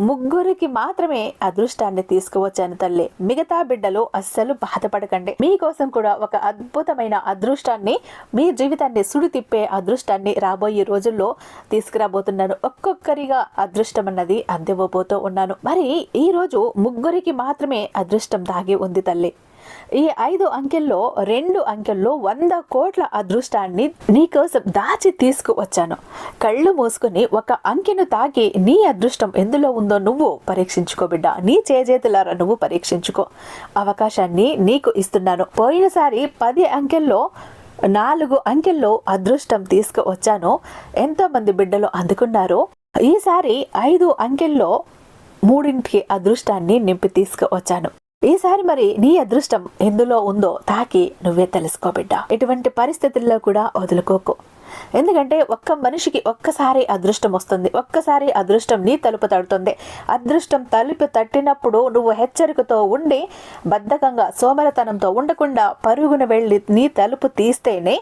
ముగ్గురికి మాత్రమే అదృష్టాన్ని తీసుకువచ్చాను తల్లి. మిగతా బిడ్డలు అస్సలు బాధపడకండి. మీకోసం కూడా ఒక అద్భుతమైన అదృష్టాన్ని మీ జీవితాన్ని సుడి తిప్పే అదృష్టాన్ని రాబోయే రోజుల్లో తీసుకురాబోతున్నాను. ఒక్కొక్కరిగా అదృష్టం అన్నది అందివ్వబోతూ ఉన్నాను. మరి ఈ రోజు ముగ్గురికి మాత్రమే అదృష్టం దాగి ఉంది తల్లి. ఈ ఐదు అంకెల్లో రెండు అంకెల్లో వంద కోట్ల అదృష్టాన్ని నీకోసం దాచి తీసుకువచ్చాను. కళ్ళు మూసుకుని ఒక అంకెను తాకి నీ అదృష్టం ఎందులో ఉందో నువ్వు పరీక్షించుకో బిడ్డ. నీ చేజేతులారా నువ్వు పరీక్షించుకో. అవకాశాన్ని నీకు ఇస్తున్నాను. పోయినసారి పది అంకెల్లో నాలుగు అంకెల్లో అదృష్టం తీసుకువచ్చాను. ఎంతోమంది బిడ్డలు అందుకున్నారు. ఈసారి ఐదు అంకెల్లో మూడింటికి అదృష్టాన్ని నింపి తీసుకువచ్చాను. ఈసారి మరి నీ అదృష్టం ఎందులో ఉందో తాకి నువ్వే తెలుసుకో బిడ్డ. ఎటువంటి పరిస్థితుల్లో కూడా వదులుకోకు. ఎందుకంటే ఒక్క మనిషికి ఒక్కసారి అదృష్టం వస్తుంది. ఒక్కసారి అదృష్టం నీ తలుపు తడుతుంది. అదృష్టం తలుపు తట్టినప్పుడు నువ్వు హెచ్చరికతో ఉండి బద్ధకంగా సోమరతనంతో ఉండకుండా పరుగున వెళ్ళి నీ తలుపు తీస్తేనే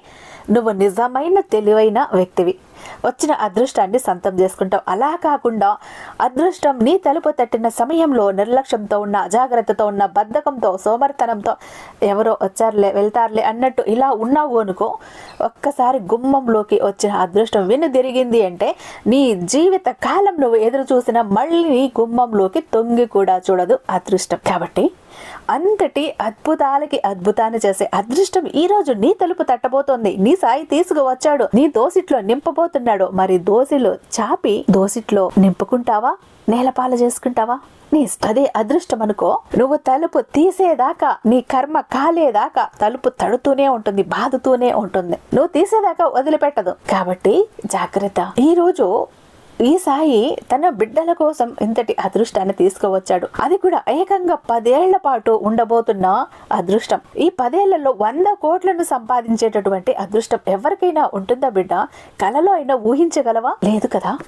నువ్వు నిజమైన తెలివైన వ్యక్తివి. వచ్చిన అదృష్టాన్ని సొంతం చేసుకుంటావు. అలా కాకుండా అదృష్టం నీ తలుపు తట్టిన సమయంలో నిర్లక్ష్యంతో ఉన్న అజాగ్రత్తతో ఉన్న బద్ధకంతో సోమర్తనంతో ఎవరో వచ్చారులే వెళ్తారులే అన్నట్టు ఇలా ఉన్నావు అనుకో ఒక్కసారి గుమ్మంలోకి వచ్చిన అదృష్టం విను తిరిగింది అంటే నీ జీవిత కాలం నువ్వు ఎదురు చూసిన మళ్ళీ నీ గుమ్మంలోకి తొంగి కూడా చూడదు అదృష్టం. కాబట్టి అంతటి అద్భుతాలకి అద్భుతాన్ని చేసే అదృష్టం ఈ రోజు నీ తలుపు తట్టబోతోంది. నీ సాయి తీసుకువచ్చాడు. నీ దోసిట్లో నింపబోతున్నాడు. మరి దోసిలో చాపి దోసిట్లో నింపుకుంటావా? నేలపాల చేసుకుంటావా? నీ అదే అదృష్టం అనుకో. నువ్వు తలుపు తీసేదాకా నీ కర్మ కాలేదాకా తలుపు తడుతూనే ఉంటుంది బాదుతూనే ఉంటుంది. నువ్వు తీసేదాకా వదిలిపెట్టదు. కాబట్టి జాగ్రత్త. ఈ రోజు ఈ సాయి తన బిడ్డల కోసం ఇంతటి అదృష్టాన్ని తీసుకువచ్చాడు. అది కూడా ఏకంగా పదేళ్ళ పాటు ఉండబోతున్న అదృష్టం. ఈ పదేళ్ళలో వంద కోట్లను సంపాదించేటటువంటి అదృష్టం ఎవరికైనా ఉంటుందా బిడ్డ? కలలో అయినా ఊహించగలవా? లేదు కదా.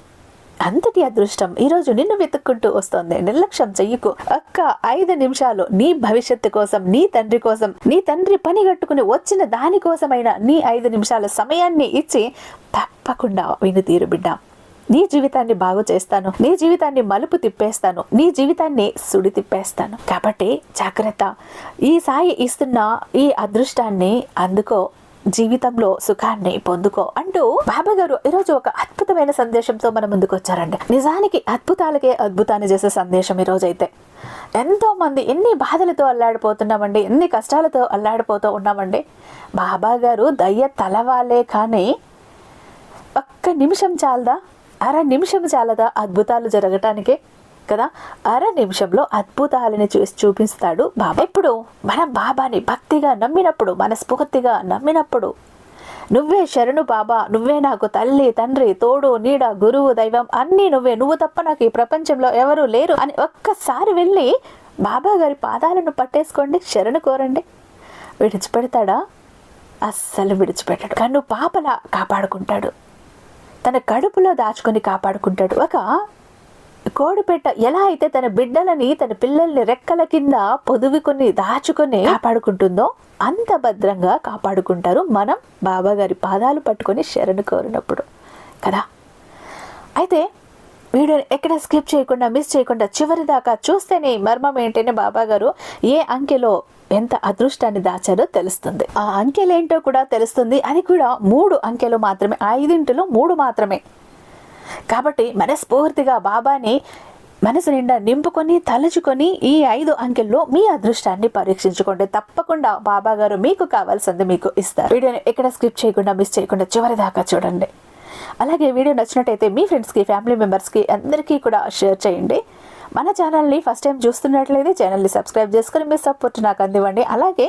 అంతటి అదృష్టం ఈరోజు నిన్ను వెతుక్కుంటూ వస్తోంది. నిర్లక్ష్యం చెయ్యకు. ఒక్క ఐదు నిమిషాలు నీ భవిష్యత్తు కోసం నీ తండ్రి కోసం నీ తండ్రి పని కట్టుకుని వచ్చిన దానికోసమైనా నీ ఐదు నిమిషాల సమయాన్ని ఇచ్చి తప్పకుండా విను తీరు బిడ్డ. నీ జీవితాన్ని బాగు చేస్తాను. నీ జీవితాన్ని మలుపు తిప్పేస్తాను. నీ జీవితాన్ని సుడి తిప్పేస్తాను. కాబట్టి జాగ్రత్త. ఈ సాయి ఇస్తున్న ఈ అదృష్టాన్ని అందుకో. జీవితంలో సుఖాన్ని పొందుకో అంటూ బాబా గారు ఈరోజు ఒక అద్భుతమైన సందేశంతో మన ముందుకు వచ్చారండి. నిజానికి అద్భుతాలకే అద్భుతాన్ని చేసే సందేశం ఈరోజు అయితే ఎంతో మంది ఎన్ని బాధలతో అల్లాడిపోతున్నామండి ఎన్ని కష్టాలతో అల్లాడిపోతూ ఉన్నామండి. బాబా గారు దయ్య తలవాలే కానీ ఒక్క నిమిషం చాలదా? అర నిమిషం చాలదా అద్భుతాలు జరగటానికే? కదా? అర నిమిషంలో అద్భుతాలని చూసి చూపిస్తాడు బాబా. ఇప్పుడు మన బాబాని భక్తిగా నమ్మినప్పుడు మనస్ఫూర్తిగా నమ్మినప్పుడు నువ్వే శరణు బాబా నువ్వే నాకు తల్లి తండ్రి తోడు నీడ గురువు దైవం అన్నీ నువ్వే. నువ్వు తప్ప నాకు ఈ ప్రపంచంలో ఎవరూ లేరు. అని ఒక్కసారి వెళ్ళి బాబా గారి పాదాలను పట్టేసుకోండి శరణు కోరండి. విడిచిపెడతాడా? అస్సలు విడిచిపెట్టాడు. కన్ను పాపలా కాపాడుకుంటాడు. తన కడుపులో దాచుకొని కాపాడుకుంటాడు. ఒక కోడిపెట్ట ఎలా అయితే తన బిడ్డలని తన పిల్లల్ని రెక్కల కింద పొదువుకొని దాచుకొని కాపాడుకుంటుందో అంత భద్రంగా కాపాడుకుంటారు మనం బాబాగారి పాదాలు పట్టుకొని శరణు కోరినప్పుడు. కదా? అయితే వీడియోని ఎక్కడ స్కిప్ చేయకుండా మిస్ చేయకుండా చివరి దాకా చూస్తేనే మర్మం ఏంటనే బాబాగారు ఏ అంకెలో ఎంత అదృష్టాన్ని దాచారో తెలుస్తుంది. ఆ అంకెలేంటో కూడా తెలుస్తుంది. అది కూడా మూడు అంకెలు మాత్రమే ఐదింటిలో మూడు మాత్రమే. కాబట్టి మనస్ఫూర్తిగా బాబాని మనసు నిండా నింపుకొని తలుచుకొని ఈ ఐదు అంకెల్లో మీ అదృష్టాన్ని పరీక్షించుకోండి. తప్పకుండా బాబా గారు మీకు కావాల్సింది మీకు ఇస్తారు. వీడియోని ఎక్కడ స్కిప్ చేయకుండా మిస్ చేయకుండా చివరి దాకా చూడండి. అలాగే వీడియో నచ్చినట్టయితే మీ ఫ్రెండ్స్కి ఫ్యామిలీ మెంబర్స్కి అందరికీ కూడా షేర్ చేయండి. మన ఛానల్ని ఫస్ట్ టైం చూస్తున్నట్లయితే ఛానల్ని సబ్స్క్రైబ్ చేసుకుని మీ సపోర్ట్ నాకు అందివ్వండి. అలాగే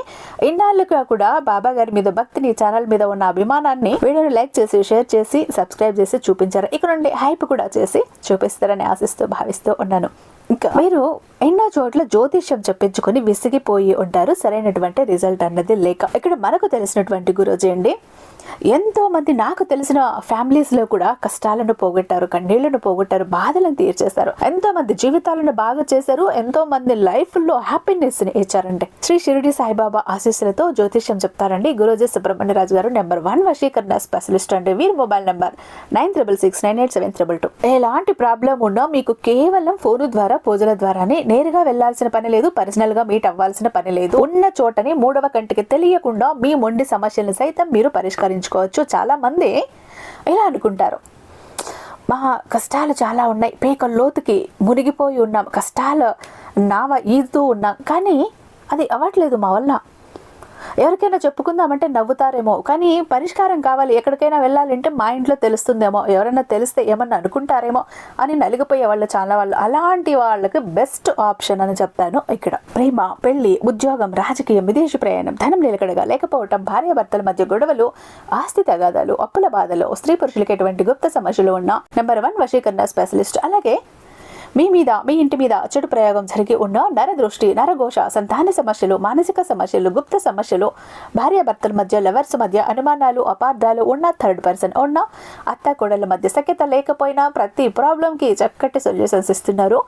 ఇన్నాళ్ళుగా కూడా బాబా గారి మీద భక్తిని ఛానల్ మీద ఉన్న అభిమానాన్ని వీడియోని లైక్ చేసి షేర్ చేసి సబ్స్క్రైబ్ చేసి చూపించారు. ఇక నుండి హైప్ కూడా చేసి చూపిస్తారని ఆశిస్తూ భావిస్తూ ఉన్నాను. ఇంకా మీరు ఎన్నో చోట్ల జ్యోతిష్యం చెప్పించుకొని విసిగిపోయి ఉంటారు. సరైనటువంటి రిజల్ట్ అన్నది లేక. ఇక్కడ మనకు తెలిసినటువంటి గురోజీ అండి ఎంతోమంది నాకు తెలిసిన ఫ్యామిలీస్లో కూడా కష్టాలను పోగొట్టారు కన్నీళ్ళను పోగొట్టారు బాధలను తీర్చేశారు. ఎంతోమంది జీవితాలను బాగా చేశారు ఎంతోమంది లైఫ్లో హ్యాపీనెస్ని ఇచ్చారండి శ్రీ షిరిడి సాయిబాబా ఆశీస్సులతో జ్యోతిష్యం చెప్తారండి గురుజీ సుబ్రహ్మణ్య రాజు గారు నెంబర్ వన్ వశీకరణ స్పెషలిస్ట్ అండి. వీరి mobile number nine triple six nine eight seven triple two. ఎలాంటి ప్రాబ్లం ఉన్నా మీకు కేవలం ఫోను ద్వారా పూజల ద్వారానే నేరుగా వెళ్ళాల్సిన పని లేదు పర్సనల్గా మీట్ అవ్వాల్సిన పని లేదు. ఉన్న చోటని మూడవ కంటికి తెలియకుండా మీ మొండి సమస్యలను సైతం మీరు పరిష్కరించారు చాలా చాలామంది ఇలా అనుకుంటారు. మా కష్టాలు చాలా ఉన్నాయి. పేక లోతుకి మునిగిపోయి ఉన్నాం. కష్టాలు నావ ఈదుతూ ఉన్నాం. కానీ అది అవ్వట్లేదు మా వల్ల. ఎవరికైనా చెప్పుకుందామంటే నవ్వుతారేమో కానీ పరిష్కారం కావాలి ఎక్కడికైనా వెళ్ళాలంటే మా ఇంట్లో తెలుస్తుందేమో ఎవరైనా తెలిస్తే ఏమన్నా అనుకుంటారేమో అని నలిగిపోయే వాళ్ళు చాలా వాళ్ళు. అలాంటి వాళ్ళకి బెస్ట్ ఆప్షన్ అని చెప్తాను ఇక్కడ. ప్రేమ పెళ్ళి ఉద్యోగం రాజకీయం విదేశీ ప్రయాణం ధనం నిలకడగా లేకపోవటం భార్యాభర్తల మధ్య గొడవలు ఆస్తి తగాదాలు అప్పుల బాధలు స్త్రీ పురుషులకి ఎటువంటి గుప్త సమస్యలు ఉన్న నెంబర్ వన్ వశీకరణ స్పెషలిస్ట్ అలాగే మీ మీద మీ ఇంటి మీద చెడు ప్రయోగం జరిగి ఉన్న నరదృష్టి నరఘోష సంతాన సమస్యలు మానసిక సమస్యలు గుప్త సమస్యలు భార్యాభర్తల మధ్య లవర్స్ మధ్య అనుమానాలు అపార్థాలు ఉన్న థర్డ్ పర్సన్ ఉన్న అత్త కోడల మధ్య సఖ్యత లేకపోయినా ప్రతి ప్రాబ్లంకి చక్కటి సొల్యూషన్స్ ఇస్తున్నారు.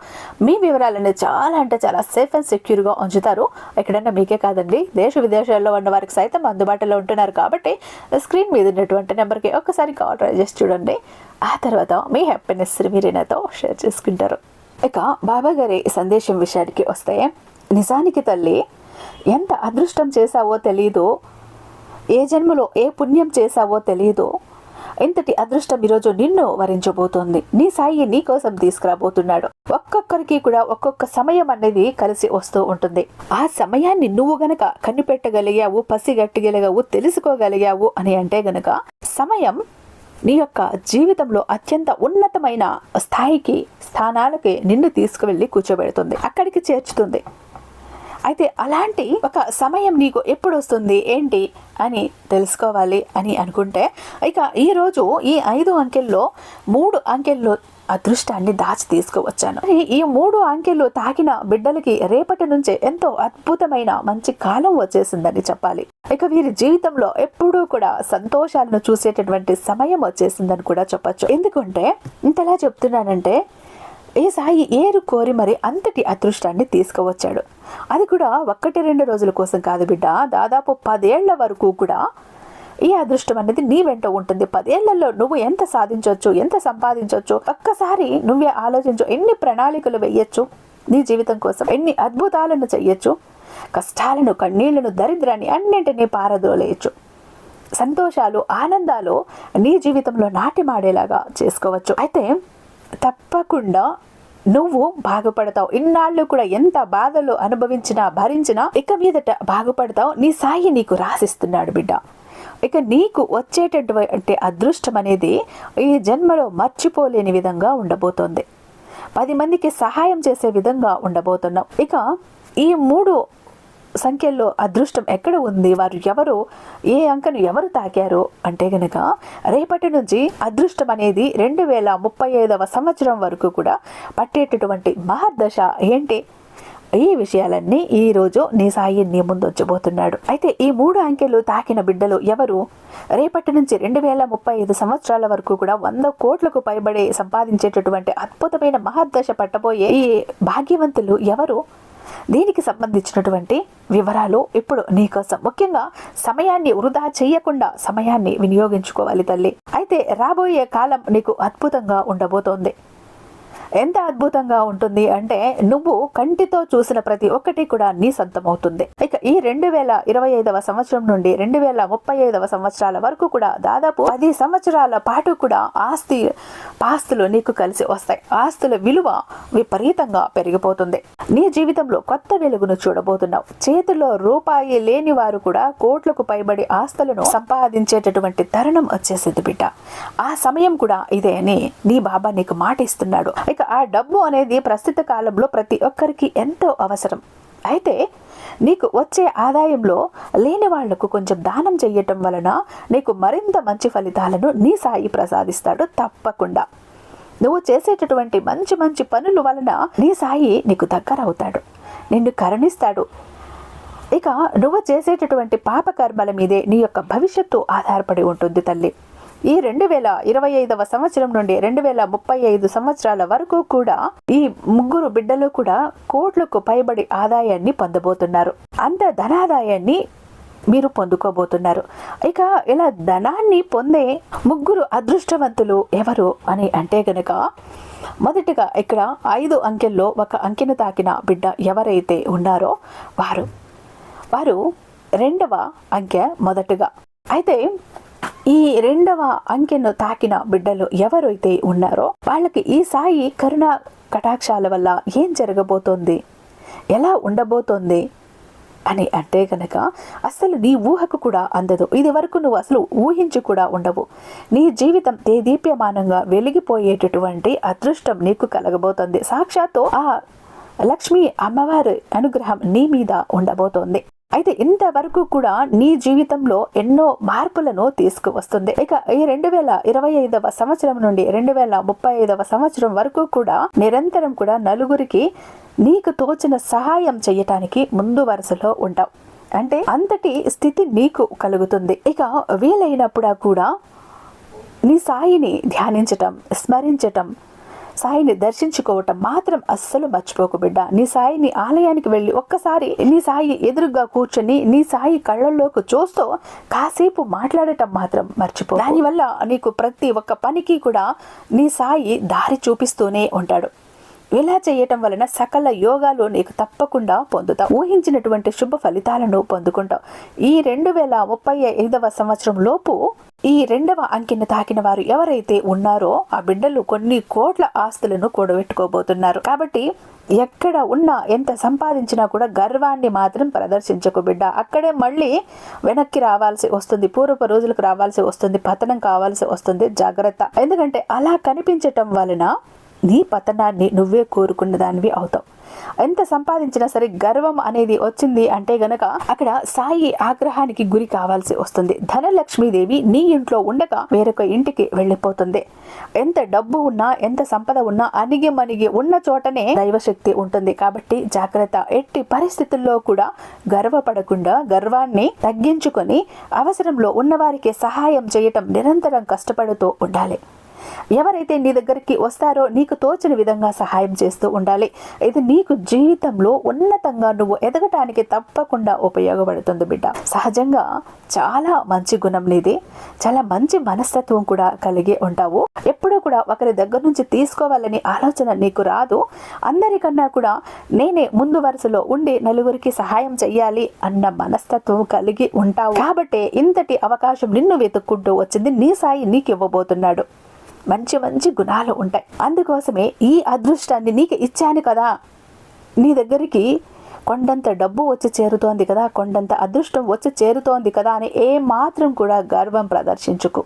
మీ వివరాలను చాలా అంటే చాలా సేఫ్ అండ్ సెక్యూర్గా ఉంచుతారు. ఎక్కడన్నా మీకే కాదండి దేశ విదేశాల్లో ఉన్న వారికి సైతం అందుబాటులో ఉంటున్నారు కాబట్టి స్క్రీన్ మీద ఉన్నటువంటి నెంబర్కి ఒక్కసారి కాల్ ట్రై చేసి చూడండి. ఆ తర్వాత మీ హ్యాపీనెస్ మీరేనాతో షేర్ చేసుకుంటారు. ఇక బాబా గారి సందేశం విషయానికి వస్తే నిజానికి తల్లి ఎంత అదృష్టం చేశావో తెలీదు ఏ జన్మలో ఏ పుణ్యం చేశావో తెలీదు. ఇంతటి అదృష్టం ఈరోజు నిన్ను వరించబోతోంది. నీ సాయి నీ కోసం తీసుకురాబోతున్నాడు. ఒక్కొక్కరికి కూడా ఒక్కొక్క సమయం అనేది కలిసి వస్తూ ఉంటుంది. ఆ సమయాన్ని నువ్వు గనక కనిపెట్టగలిగావు పసిగట్టగలిగావు తెలుసుకోగలిగావు అని అంటే గనక సమయం నీ యొక్క జీవితంలో అత్యంత ఉన్నతమైన స్థాయికి స్థానాలకి నిన్ను తీసుకువెళ్ళి కూర్చోబెడుతుంది. అక్కడికి చేర్చుతుంది. అయితే అలాంటి ఒక సమయం నీకు ఎప్పుడు వస్తుంది ఏంటి? అని తెలుసుకోవాలి అని అనుకుంటే ఇక ఈరోజు ఈ ఐదు అంకెల్లో మూడు అంకెల్లో అదృష్టాన్ని దాచి తీసుకువచ్చాను. ఈ మూడు అంకెలు తాకిన బిడ్డలకి రేపటి నుంచే ఎంతో అద్భుతమైన మంచి కాలం వచ్చేసిందని చెప్పాలి. ఇక వీరి జీవితంలో ఎప్పుడూ కూడా సంతోషాలను చూసేటటువంటి సమయం వచ్చేసిందని కూడా చెప్పొచ్చు. ఎందుకంటే ఇంతలా చెప్తున్నానంటే ఏ సాయి ఏరు కోరి మరి అంతటి అదృష్టాన్ని తీసుకువచ్చాడు. అది కూడా ఒక్కటి రెండు రోజుల కోసం కాదు బిడ్డ దాదాపు పదేళ్ళ వరకు కూడా ఈ అదృష్టం అనేది నీ వెంట ఉంటుంది. పదేళ్ళలో నువ్వు ఎంత సాధించవచ్చు ఎంత సంపాదించవచ్చు ఒక్కసారి నువ్వే ఆలోచించు ఎన్ని ప్రణాళికలు వేయచ్చు నీ జీవితం కోసం ఎన్ని అద్భుతాలను చెయ్యొచ్చు కష్టాలను కన్నీళ్ళను దరిద్రాన్ని అన్నింటినీ పారదోలేయచ్చు సంతోషాలు ఆనందాలు నీ జీవితంలో నాటిమాడేలాగా చేసుకోవచ్చు. అయితే తప్పకుండా నువ్వు బాగుపడతావు. ఇన్నాళ్ళు కూడా ఎంత బాధలు అనుభవించినా భరించినా ఇక మీదట బాగుపడతావు. నీ సాయి నీకు రాసిస్తున్నాడు బిడ్డ. ఇక నీకు వచ్చేటటువంటి అదృష్టం అనేది ఈ జన్మలో మర్చిపోలేని విధంగా ఉండబోతోంది. పది మందికి సహాయం చేసే విధంగా ఉండబోతున్నాం ఇక ఈ మూడు సంఖ్యల్లో అదృష్టం ఎక్కడ ఉంది? వారు ఎవరు? ఏ అంకను ఎవరు తాకారు? అంటే గనక రేపటి నుంచి అదృష్టం అనేది రెండు వేల ముప్పై ఐదవ సంవత్సరం వరకు కూడా పట్టేటటువంటి మహర్దశ ఏంటి? ఈ విషయాలన్నీ ఈ రోజు నీ సాయి నీ ముందు వచ్చబోతున్నాడు అయితే ఈ మూడు అంకెలు తాకిన బిడ్డలు ఎవరు? రేపటి నుంచి రెండు వేల ముప్పై ఐదు సంవత్సరాల వరకు కూడా వంద కోట్లకు పైబడి సంపాదించేటటువంటి అద్భుతమైన మహర్దశ పట్టబోయే ఈ భాగ్యవంతులు ఎవరు? దీనికి సంబంధించినటువంటి వివరాలు ఇప్పుడు నీకోసం ముఖ్యంగా సమయాన్ని వృధా చేయకుండా సమయాన్ని వినియోగించుకోవాలి తల్లి. అయితే రాబోయే కాలం నీకు అద్భుతంగా ఉండబోతోంది. ఎంత అద్భుతంగా ఉంటుంది అంటే నువ్వు కంటితో చూసిన ప్రతి ఒక్కటి కూడా నీ సొంతమవుతుంది. ఇక ఈ రెండు వేల ఇరవై ఐదవ సంవత్సరం నుండి రెండు వేల ముప్పై ఐదవ సంవత్సరాల వరకు కూడా దాదాపు పది సంవత్సరాల పాటు కూడా ఆస్తి పాస్తులు నీకు కలిసి వస్తాయి. ఆస్తుల విలువ విపరీతంగా పెరిగిపోతుంది. నీ జీవితంలో కొత్త వెలుగును చూడబోతున్నావు. చేతిలో రూపాయి లేని వారు కూడా కోట్లకు పైబడి ఆస్తులను సంపాదించేటటువంటి తరుణం వచ్చేసింది బిడ్డ. ఆ సమయం కూడా ఇదే అని నీ బాబా నీకు మాట ఇస్తున్నాడు ఇక ఆ డబ్బు అనేది ప్రస్తుత కాలంలో ప్రతి ఒక్కరికి ఎంతో అవసరం. అయితే నీకు వచ్చే ఆదాయంలో లేని వాళ్ళకు కొంచెం దానం చేయటం వలన నీకు మరింత మంచి ఫలితాలను నీ సాయి ప్రసాదిస్తాడు తప్పకుండా. నువ్వు చేసేటటువంటి మంచి మంచి పనుల వలన నీ సాయి నీకు దగ్గర అవుతాడు. నిన్ను కరుణిస్తాడు. ఇక నువ్వు చేసేటటువంటి పాపకర్మల మీదే నీ యొక్క భవిష్యత్తు ఆధారపడి ఉంటుంది తల్లి. ఈ రెండు వేల ఇరవై ఐదవ సంవత్సరం నుండి రెండు వేల ముప్పై ఐదు సంవత్సరాల వరకు కూడా ఈ ముగ్గురు బిడ్డలు కూడా కోట్లకు పైబడి ఆదాయాన్ని పొందబోతున్నారు. అంత ధనాదాయాన్ని మీరు పొందుకోబోతున్నారు. ఇక ఇలా ధనాన్ని పొందే ముగ్గురు అదృష్టవంతులు ఎవరు అని అంటే గనక మొదటిగా ఇక్కడ ఐదు అంకెల్లో ఒక అంకెను తాకిన బిడ్డ ఎవరైతే ఉన్నారో వారు. వారు రెండవ అంకె మొదటగా. అయితే ఈ రెండవ అంకెను తాకిన బిడ్డలు ఎవరైతే ఉన్నారో వాళ్ళకి ఈ సాయి కరుణ కటాక్షాల వల్ల ఏం జరగబోతోంది? ఎలా ఉండబోతోంది? అని అంటే గనక అసలు నీ ఊహకు కూడా అందదు. ఇది వరకు నువ్వు అసలు ఊహించి కూడా ఉండవు. నీ జీవితం దేదీప్యమానంగా వెలిగిపోయేటటువంటి అదృష్టం నీకు కలగబోతోంది. సాక్షాత్తు ఆ లక్ష్మి అమ్మవారి అనుగ్రహం నీ మీద ఉండబోతోంది. అయితే ఇంతవరకు కూడా నీ జీవితంలో ఎన్నో మార్పులను తీసుకువస్తుంది. ఇక ఈ రెండు వేల ఇరవై ఐదవ సంవత్సరం నుండి రెండు వేల ముప్పై ఐదవ సంవత్సరం వరకు కూడా నిరంతరం కూడా నలుగురికి నీకు తోచిన సహాయం చేయటానికి ముందు వరుసలో ఉంటావు. అంటే అంతటి స్థితి నీకు కలుగుతుంది. ఇక వీలైనప్పుడు కూడా నీ సాయిని ధ్యానించటం స్మరించటం సాయిని దర్శించుకోవటం మాత్రం అస్సలు మర్చిపోకు బిడ్డ. నీ సాయిని ఆలయానికి వెళ్ళి ఒక్కసారి నీ సాయి ఎదురుగా కూర్చొని నీ సాయి కళ్ళల్లోకి చూస్తూ కాసేపు మాట్లాడటం మాత్రం మర్చిపో దానివల్ల నీకు ప్రతి ఒక్క పనికి కూడా నీ సాయి దారి చూపిస్తూనే ఉంటాడు. ఇలా చేయటం వలన సకల యోగాలు నీకు తప్పకుండా పొందుతావు? ఊహించినటువంటి శుభ ఫలితాలను పొందుకుంటావు. ఈ రెండు వేల ముప్పై ఐదవ సంవత్సరం లోపు ఈ రెండవ అంకెను తాకిన వారు ఎవరైతే ఉన్నారో ఆ బిడ్డలు కొన్ని కోట్ల ఆస్తులను కూడబెట్టుకోబోతున్నారు. కాబట్టి ఎక్కడ ఉన్నా ఎంత సంపాదించినా కూడా గర్వాన్ని మాత్రం ప్రదర్శించకు బిడ్డ. అక్కడే మళ్ళీ వెనక్కి రావాల్సి వస్తుంది. పూర్వపు రోజులకు రావాల్సి వస్తుంది. పతనం కావాల్సి వస్తుంది. జాగ్రత్త. ఎందుకంటే అలా కనిపించటం వలన నీ పతనాన్ని నువ్వే కోరుకున్న దానివి అవుతావు. ఎంత సంపాదించినా సరే గర్వం అనేది వచ్చింది అంటే గనక అక్కడ సాయి ఆగ్రహానికి గురి కావాల్సి వస్తుంది. ధనలక్ష్మీదేవి నీ ఇంట్లో ఉండగా వేరొక ఇంటికి వెళ్ళిపోతుంది. ఎంత డబ్బు ఉన్నా ఎంత సంపద ఉన్నా అణిగి మణిగి ఉన్న చోటనే దైవశక్తి ఉంటుంది. కాబట్టి జాగ్రత్త. ఎట్టి పరిస్థితుల్లో కూడా గర్వపడకుండా గర్వాన్ని తగ్గించుకొని అవసరంలో ఉన్నవారికి సహాయం చేయటం నిరంతరం కష్టపడుతూ ఉండాలి. ఎవరైతే నీ దగ్గరికి వస్తారో నీకు తోచిన విధంగా సహాయం చేస్తూ ఉండాలి. ఇది నీకు జీవితంలో ఉన్నతంగా నువ్వు ఎదగటానికి తప్పకుండా ఉపయోగపడుతుంది బిడ్డ. సహజంగా చాలా మంచి గుణం నీది. చాలా మంచి మనస్తత్వం కూడా కలిగి ఉంటావు. ఎప్పుడూ కూడా ఒకరి దగ్గర నుంచి తీసుకోవాలని ఆలోచన నీకు రాదు. అందరికన్నా కూడా నేనే ముందు వరుసలో ఉండి నలుగురికి సహాయం చెయ్యాలి అన్న మనస్తత్వం కలిగి ఉంటావు. కాబట్టి ఇంతటి అవకాశం నిన్ను వెతుక్కుంటూ వచ్చింది. నీ సాయి నీకు ఇవ్వబోతున్నాడు. మంచి మంచి గుణాలు ఉంటాయి. అందుకోసమే ఈ అదృష్టాన్ని నీకు ఇచ్చాను కదా. నీ దగ్గరికి కొండంత డబ్బు వచ్చి చేరుతోంది కదా. కొండంత అదృష్టం వచ్చి చేరుతోంది కదా అని ఏ మాత్రం కూడా గర్వం ప్రదర్శించుకు.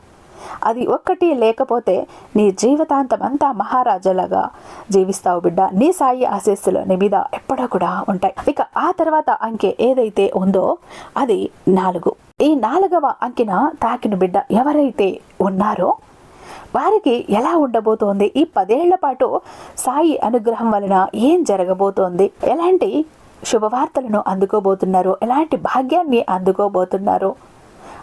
అది ఒక్కటి లేకపోతే నీ జీవితాంతం అంతా మహారాజాలాగా జీవిస్తావు బిడ్డ. నీ సాయి ఆశీస్సులు నీ మీద ఎప్పుడూ కూడా ఉంటాయి. ఇక ఆ తర్వాత అంకె ఏదైతే ఉందో అది నాలుగు. ఈ నాలుగవ అంకెన తాకిన బిడ్డ ఎవరైతే ఉన్నారో వారికి ఎలా ఉండబోతోంది? ఈ పదేళ్ళ పాటు సాయి అనుగ్రహం వలన ఏం జరగబోతోంది? ఎలాంటి శుభవార్తలను అందుకోబోతున్నారు? ఎలాంటి భాగ్యాన్ని అందుకోబోతున్నారు?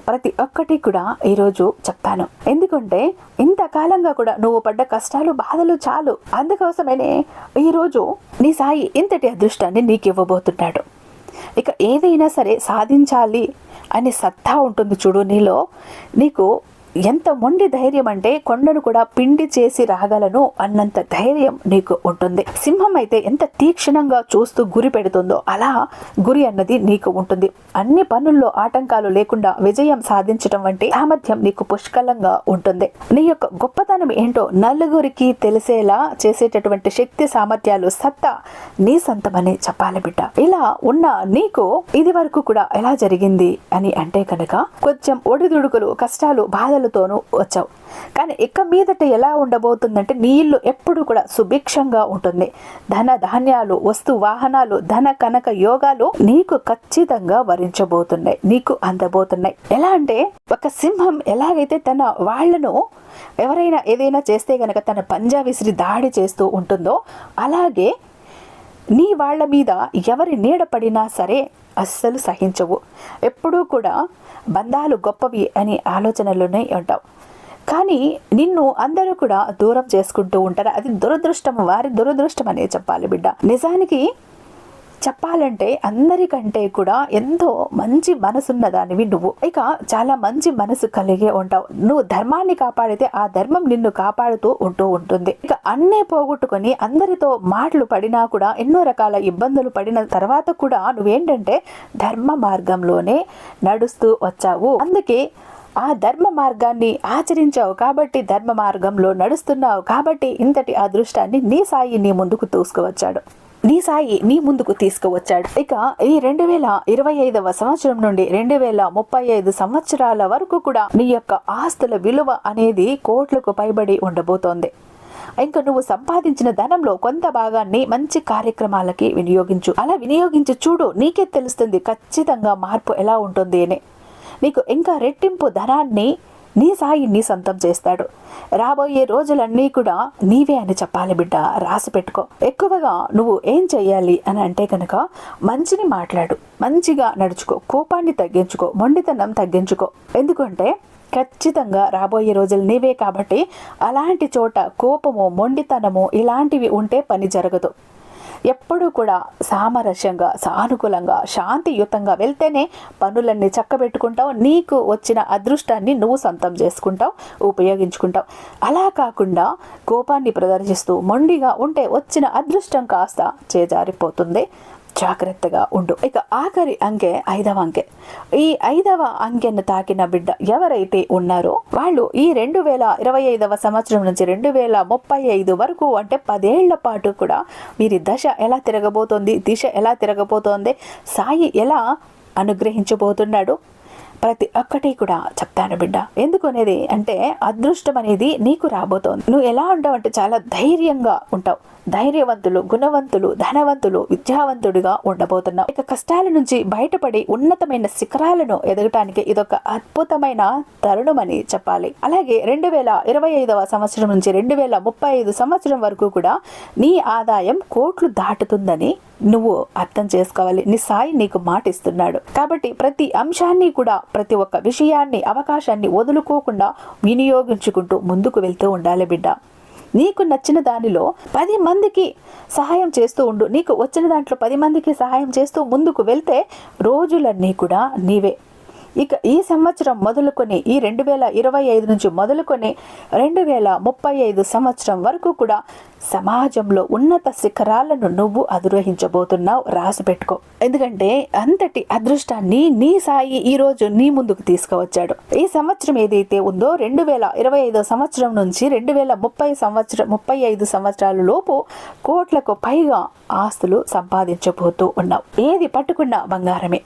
ప్రతి ఒక్కటి కూడా ఈరోజు చెప్తాను. ఎందుకంటే ఇంతకాలంగా కూడా నువ్వు పడ్డ కష్టాలు బాధలు చాలు. అందుకోసమేనే ఈరోజు నీ సాయి ఇంతటి అదృష్టాన్ని నీకు ఇవ్వబోతున్నాడు. ఇక ఏదైనా సరే సాధించాలి అనే సత్తా ఉంటుంది చూడు నీలో. నీకు ఎంత మొండి ధైర్యం అంటే కొండను కూడా పిండి చేసి రాగలను అన్నంత ధైర్యం నీకు ఉంటుంది. సింహం అయితే ఎంత తీక్షణంగా చూస్తూ గురి పెడుతుందో అలా గురి అన్నది నీకు ఉంటుంది. అన్ని పనుల్లో ఆటంకాలు లేకుండా విజయం సాధించడం వంటి సామర్థ్యం నీకు పుష్కలంగా ఉంటుంది. నీ యొక్క గొప్పతనం ఏంటో నలుగురికి తెలిసేలా చేసేటటువంటి శక్తి సామర్థ్యాలు సత్తా నీ సొంతమని చెప్పాలి బిడ్డ. ఇలా ఉన్న నీకు ఇది వరకు కూడా ఎలా జరిగింది అని అంటే కనుక కొంచెం ఒడిదుడుకులు కష్టాలు బాధలు ఇబ్బందులతోనూ వచ్చావు. కానీ ఇక మీదట ఎలా ఉండబోతుందంటే నీళ్ళు ఎప్పుడు కూడా సుభిక్షంగా ఉంటుంది. ధన ధాన్యాలు వస్తు వాహనాలు ధన కనక యోగాలు నీకు ఖచ్చితంగా వరించబోతున్నాయి. నీకు అందబోతున్నాయి. ఎలా అంటే ఒక సింహం ఎలాగైతే తన వాళ్ళను ఎవరైనా ఏదైనా చేస్తే గనక తన పంజా విసిరి దాడి చేస్తూ ఉంటుందో అలాగే నీ వాళ్ళ మీద ఎవరి నీడ పడినా సరే అస్సలు సహించవు. ఎప్పుడూ కూడా బంధాలు గొప్పవి అనే ఆలోచనలోనే ఉంటావు. కానీ నిన్ను అందరూ కూడా దూరం చేసుకుంటూ ఉంటారు. అది దురదృష్టం వారి దురదృష్టం అనే చెప్పాలి బిడ్డ. నిజానికి చెప్పాలంటే అందరికంటే కూడా ఎంతో మంచి మనసున్న దానివి నువ్వు. ఇక చాలా మంచి మనసు కలిగే ఉంటావు. నువ్వు ధర్మాన్ని కాపాడితే ఆ ధర్మం నిన్ను కాపాడుతూ ఉంటూ ఉంటుంది. ఇక అన్నే పోగొట్టుకొని అందరితో మాటలు పడినా కూడా ఎన్నో రకాల ఇబ్బందులు పడిన తర్వాత కూడా నువ్వేంటంటే ధర్మ మార్గంలోనే నడుస్తూ వచ్చావు. అందుకే ఆ ధర్మ మార్గాన్ని ఆచరించావు కాబట్టి ధర్మ మార్గంలో నడుస్తున్నావు కాబట్టి ఇంతటి అదృష్టాన్ని నీ సాయి నీ ముందుకు తూసుకువచ్చాడు నీ సాయి నీ ముందుకు తీసుకువచ్చాడు. ఇక ఈ రెండు వేల ఇరవై ఐదవ సంవత్సరం నుండి రెండు వేల ముప్పై ఐదు సంవత్సరాల వరకు కూడా నీ యొక్క ఆస్తుల విలువ అనేది కోట్లకు పైబడి ఉండబోతోంది. ఇంకా నువ్వు సంపాదించిన ధనంలో కొంత భాగాన్ని మంచి కార్యక్రమాలకి వినియోగించు. అలా వినియోగించి చూడు నీకే తెలుస్తుంది ఖచ్చితంగా మార్పు ఎలా ఉంటుంది అని నీకు ఇంకా రెట్టింపు ధనాన్ని నీ సాయిని సొంతం చేస్తాడు. రాబోయే రోజులన్నీ కూడా నీవే అని చెప్పాలి బిడ్డ. రాసి పెట్టుకో. ఎక్కువగా నువ్వు ఏం చెయ్యాలి అని అంటే కనుక మంచిని మాట్లాడు. మంచిగా నడుచుకో. కోపాన్ని తగ్గించుకో. మొండితనం తగ్గించుకో. ఎందుకంటే ఖచ్చితంగా రాబోయే రోజులు నీవే కాబట్టి అలాంటి చోట కోపము మొండితనము ఇలాంటివి ఉంటే పని జరగదు. ఎప్పుడూ కూడా సామరస్యంగా సానుకూలంగా శాంతియుతంగా వెళ్తేనే పనులన్నీ చక్కబెట్టుకుంటావు. నీకు వచ్చిన అదృష్టాన్ని నువ్వు సొంతం చేసుకుంటావు ఉపయోగించుకుంటావు. అలా కాకుండా కోపాన్ని ప్రదర్శిస్తూ మొండిగా ఉంటే వచ్చిన అదృష్టం కాస్త చేజారిపోతుంది. జాగ్రత్తగా ఉండు. ఇక ఆఖరి అంకె ఐదవ అంకె. ఈ ఐదవ అంకెను తాకిన బిడ్డ ఎవరైతే ఉన్నారో వాళ్ళు ఈ రెండు వేల ఇరవై ఐదవ సంవత్సరం నుంచి రెండు వేల ముప్పై ఐదు వరకు అంటే పదేళ్ళ పాటు కూడా వీరి దశ ఎలా తిరగబోతోంది దిశ ఎలా తిరగబోతోంది సాయి ఎలా అనుగ్రహించబోతున్నాడు ప్రతి ఒక్కటి కూడా చెప్తాను బిడ్డ. ఎందుకు అనేది అంటే అదృష్టం అనేది నీకు రాబోతోంది. నువ్వు ఎలా ఉంటావు అంటే చాలా ధైర్యంగా ఉంటావు. ధైర్యవంతులు గుణవంతులు ధనవంతులు విద్యావంతుడిగా ఉండబోతున్నావు. ఇక కష్టాల నుంచి బయటపడి ఉన్నతమైన శిఖరాలను ఎదగటానికి ఇదొక అద్భుతమైన తరుణమని చెప్పాలి. అలాగే రెండు వేల ఇరవై ఐదవ సంవత్సరం నుంచి రెండు వేల ముప్పై ఐదు సంవత్సరం వరకు కూడా నీ ఆదాయం కోట్లు దాటుతుందని నువ్వు అర్థం చేసుకోవాలి. నీ సాయి నీకు మాటిస్తున్నాడు. కాబట్టి ప్రతి అంశాన్ని కూడా ప్రతి ఒక్క విషయాన్ని అవకాశాన్ని వదులుకోకుండా వినియోగించుకుంటూ ముందుకు వెళ్తూ ఉండాలి బిడ్డ. నీకు నచ్చిన దానిలో పది మందికి సహాయం చేస్తూ ఉండు. నీకు వచ్చిన దాంట్లో పది మందికి సహాయం చేస్తూ ముందుకు వెళ్తే రోజులన్నీ కూడా నీవే. ఇక ఈ సంవత్సరం మొదలుకొని ఈ రెండు వేల ఇరవై ఐదు నుంచి మొదలుకొని రెండు వేల ముప్పై ఐదు సంవత్సరం వరకు కూడా సమాజంలో ఉన్నత శిఖరాలను నువ్వు అధిరోహించబోతున్నావు. రాసి పెట్టుకో. ఎందుకంటే అంతటి అదృష్టాన్ని నీ సాయి ఈ రోజు నీ ముందుకు తీసుకువచ్చాడు. ఈ సంవత్సరం ఏదైతే ఉందో రెండు వేల ఇరవై ఐదో సంవత్సరం నుంచి రెండు వేల ముప్పై సంవత్సరం ముప్పై ఐదు సంవత్సరాల లోపు కోట్లకు పైగా ఆస్తులు సంపాదించబోతూ ఉన్నావు. ఏది పట్టుకున్నా బంగారమే.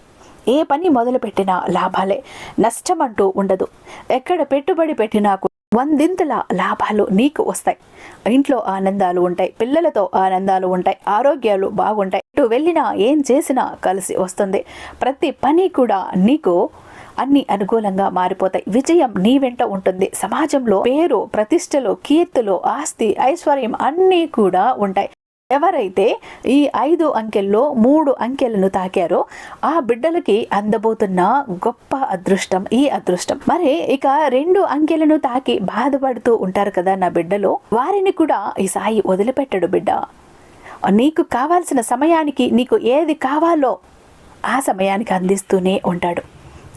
ఏ పని మొదలు పెట్టినా లాభాలే. నష్టం అంటూ ఉండదు. ఎక్కడ పెట్టుబడి పెట్టినా వందింతల లాభాలు నీకు వస్తాయి. ఇంట్లో ఆనందాలు ఉంటాయి. పిల్లలతో ఆనందాలు ఉంటాయి. ఆరోగ్యాలు బాగుంటాయి. ఇటు వెళ్ళినా ఏం చేసినా కలిసి వస్తుంది. ప్రతి పని కూడా నీకు అన్ని అనుకూలంగా మారిపోతాయి. విజయం నీ వెంట ఉంటుంది. సమాజంలో పేరు ప్రతిష్టలు కీర్తులు ఆస్తి ఐశ్వర్యం అన్నీ కూడా ఉంటాయి. ఎవరైతే ఈ ఐదు అంకెల్లో మూడు అంకెలను తాకారో ఆ బిడ్డలకి అందబోతున్న గొప్ప అదృష్టం ఈ అదృష్టం. మరి ఇక రెండు అంకెలను తాకి బాధపడుతూ ఉంటారు కదా నా బిడ్డలో వారిని కూడా ఈ సాయి వదిలిపెట్టడు బిడ్డ. నీకు కావాల్సిన సమయానికి నీకు ఏది కావాలో ఆ సమయానికి అందిస్తూనే ఉంటాడు.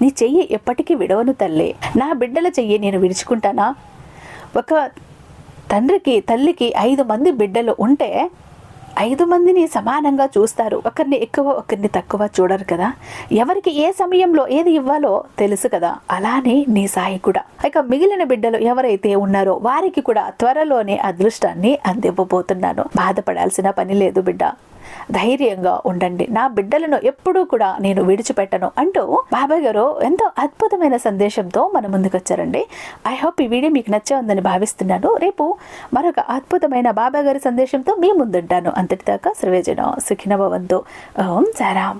నీ చెయ్యి ఎప్పటికీ విడవను తల్లి. నా బిడ్డల చెయ్యి నేను విడుచుకుంటానా? ఒక తండ్రికి తల్లికి ఐదు మంది బిడ్డలు ఉంటే ఐదు మందిని సమానంగా చూస్తారు. ఒకరిని ఎక్కువ ఒకరిని తక్కువ చూడరు కదా. ఎవరికి ఏ సమయంలో ఏది ఇవ్వాలో తెలుసు కదా. అలానే నీ సాయి కూడా ఇక మిగిలిన బిడ్డలు ఎవరైతే ఉన్నారో వారికి కూడా త్వరలోనే అదృష్టాన్ని అందివ్వబోతున్నాను. బాధపడాల్సిన పని లేదు బిడ్డ. ధైర్యంగా ఉండండి. నా బిడ్డలను ఎప్పుడూ కూడా నేను విడిచిపెట్టను అంటూ బాబాయ్ గారు ఎంతో అద్భుతమైన సందేశంతో మన ముందుకు వచ్చారండి ఐ హోప్ ఈ వీడియో మీకు నచ్చే ఉందని భావిస్తున్నాను. రేపు మరొక అద్భుతమైన బాబాయ్ గారి సందేశంతో మీ ముందుంటాను. అంతటిదాకా సర్వేజన సుఖినభవంతు ఓం సారాం.